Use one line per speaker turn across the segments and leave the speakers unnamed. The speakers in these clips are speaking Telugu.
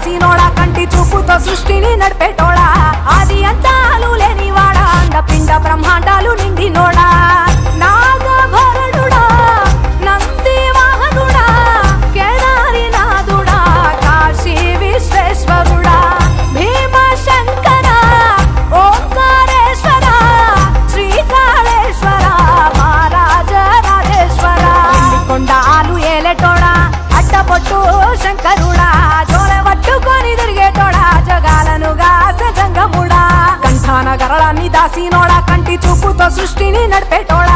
రాసినోడా కంటి చూపుతో సృష్టిని నడిపేటోడా. అది అంతాలు లేనివాడా అండ పిండ బ్రహ్మాండ రాసినోడా కంటి చూపుతో సృష్టిని నడిపేటోడా?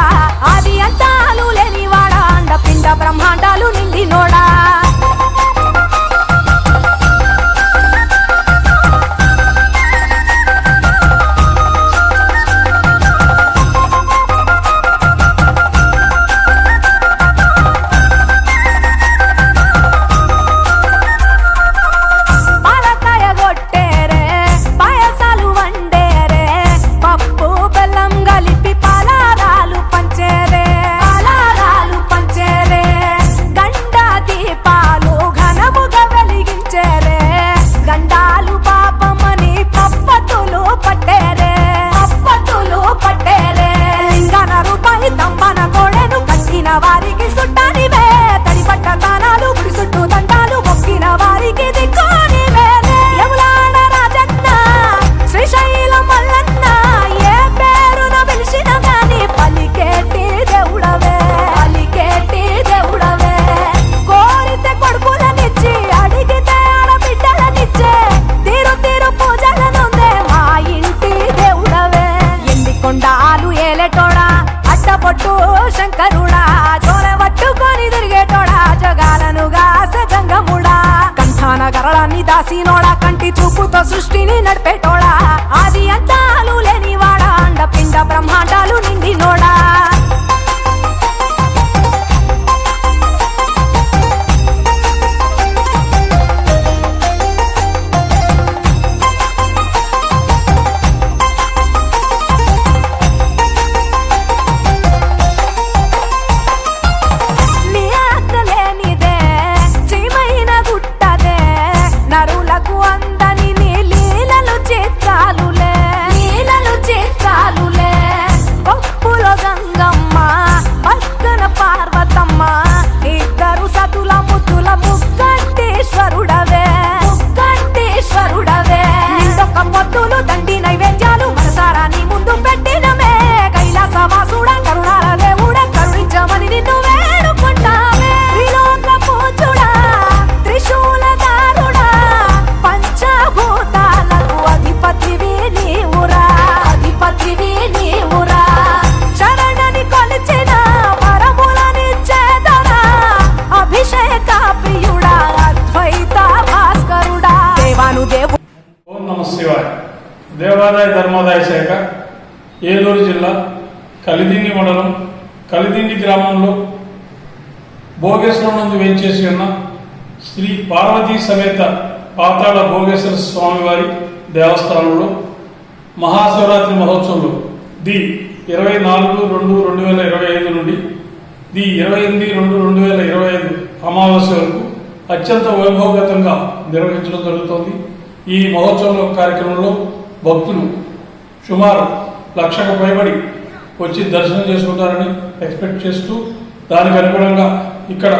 దేవాదాయ ధర్మాదాయ శాఖ ఏలూరు జిల్లా కలిదిండి మండలం కలిదిండి గ్రామంలో భోగేశ్వరం నుండి వేంచేసి ఉన్న శ్రీ పార్వతీ సమేత పాతాళ భోగేశ్వర స్వామివారి దేవస్థానంలో మహాశివరాత్రి మహోత్సవంలో ది ఇరవై నాలుగు రెండు రెండు వేల ఇరవై ఐదు నుండి ది ఇరవై ఎనిమిది రెండు రెండు వేల ఇరవై ఐదు అమావాస్య వరకు అత్యంత వైభవగతంగా నిర్వహించడం జరుగుతోంది. ఈ మహోత్సవం కార్యక్రమంలో భక్తులు సుమారు లక్షకు పైబడి వచ్చి దర్శనం చేసుకుంటారని ఎక్స్పెక్ట్ చేస్తూ దానికి అనుగుణంగా ఇక్కడ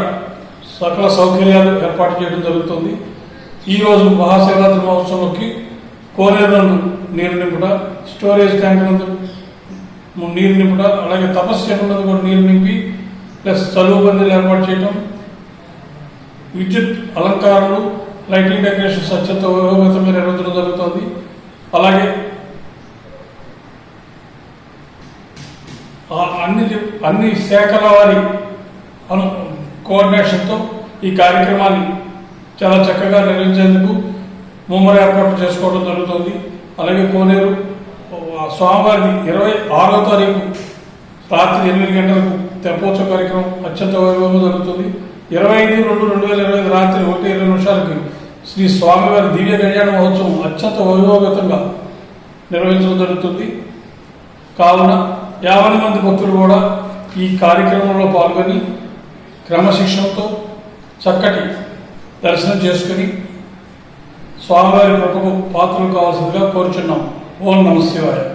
సకల సౌకర్యాలు ఏర్పాటు చేయడం జరుగుతుంది. ఈరోజు మహాశివరాత్రి మహోత్సవంకి కోనేరునందు నీరు నింపుట స్టోరేజ్ ట్యాంక్ నందు నీరు నింపుట అలాగే తపస్సు నందు కూడా నీరు నింపి ప్లస్ చలువు పందిలు ఏర్పాటు చేయటం విద్యుత్ అలంకారాలు లైటింగ్ డెకరేషన్స్ అత్యంత వైభవగతంగా నిర్వహించడం జరుగుతుంది అలాగే ఆ అన్ని శాఖల వారి అను కోఆర్డినేషన్తో ఈ కార్యక్రమాన్ని చాలా చక్కగా నిర్వహించేందుకు ముమ్మర ఏర్పాట్లు చేసుకోవడం జరుగుతుంది. అలాగే కోనేరు స్వామివారిని ఇరవై ఆరో తారీఖు రాత్రి ఎనిమిది గంటలకు తెప్పోత్సవ కార్యక్రమం అత్యంత వైభవంగా జరుగుతుంది. ఇరవై ఐదు రెండు రెండు వేల ఇరవై ఐదు రాత్రి ఒకటి ఇరవై నిమిషాలకి శ్రీ స్వామివారి దివ్య కళ్యాణ మహోత్సవం అత్యంత వైభవగతంగా నిర్వహించడం జరుగుతుంది. కావున యాభై మంది భక్తులు కూడా ఈ కార్యక్రమంలో పాల్గొని క్రమశిక్షణతో చక్కటి దర్శనం చేసుకుని స్వామివారి కృపకు పాత్రలు కావాల్సిందిగా కోరుచున్నాం. ఓం నమ శివాయ.